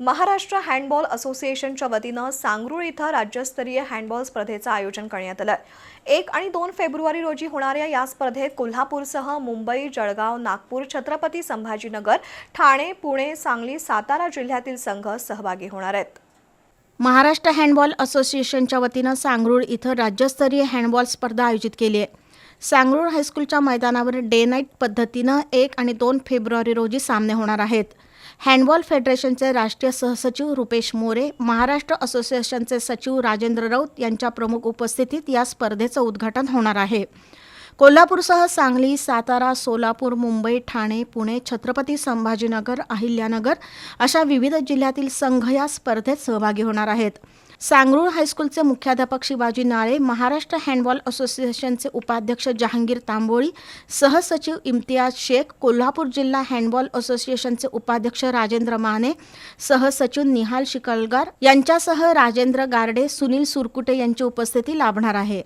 Maharashtra handball असोसिएशनच्या वतीनं सांगरूळ इथं राज्यस्तरीय हँडबॉल स्पर्धेचं आयोजन करण्यात आलं. एक आणि दोन फेब्रुवारी रोजी होणाऱ्या या स्पर्धेत कोल्हापूरसह मुंबई जळगाव नागपूर छत्रपती संभाजीनगर ठाणे पुणे सांगली सातारा जिल्ह्यातील संघ सहभागी होणार आहेत. महाराष्ट्र हँडबॉल असोसिएशनच्या वतीनं सांगरूळ इथं राज्यस्तरीय हँडबॉल स्पर्धा आयोजित केली आहे. सांगरूळ हायस्कूलच्या मैदानावर डे नाईट पद्धतीनं एक आणि दोन फेब्रुवारी रोजी सामने होणार आहेत. हँडबॉल फेडरेशनचे राष्ट्रीय सहसचिव रुपेश मोरे महाराष्ट्र असोसिएशनचे सचिव राजेंद्र राऊत यांच्या प्रमुख उपस्थितीत या स्पर्धेचं उद्घाटन होणार आहे. कोल्हापूरसह सांगली सातारा सोलापूर मुंबई ठाणे पुणे छत्रपती संभाजीनगर अहिल्यानगर अशा विविध जिल्ह्यातील संघ या स्पर्धेत सहभागी होणार आहेत. सांगरूळ हायस्कूलचे मुख्याध्यापक शिवाजी नाळे महाराष्ट्र हँडबॉल असोसिएशनचे उपाध्यक्ष जहांगीर तांबोळी सहसचिव इम्तियाज शेख कोल्हापूर जिल्हा हँडबॉल असोसिएशनचे उपाध्यक्ष राजेंद्र माने सहसचिव निहाल शिकलगार यांच्यासह राजेंद्र गारडे सुनील सुरकुटे यांची उपस्थिती लाभणार आहे.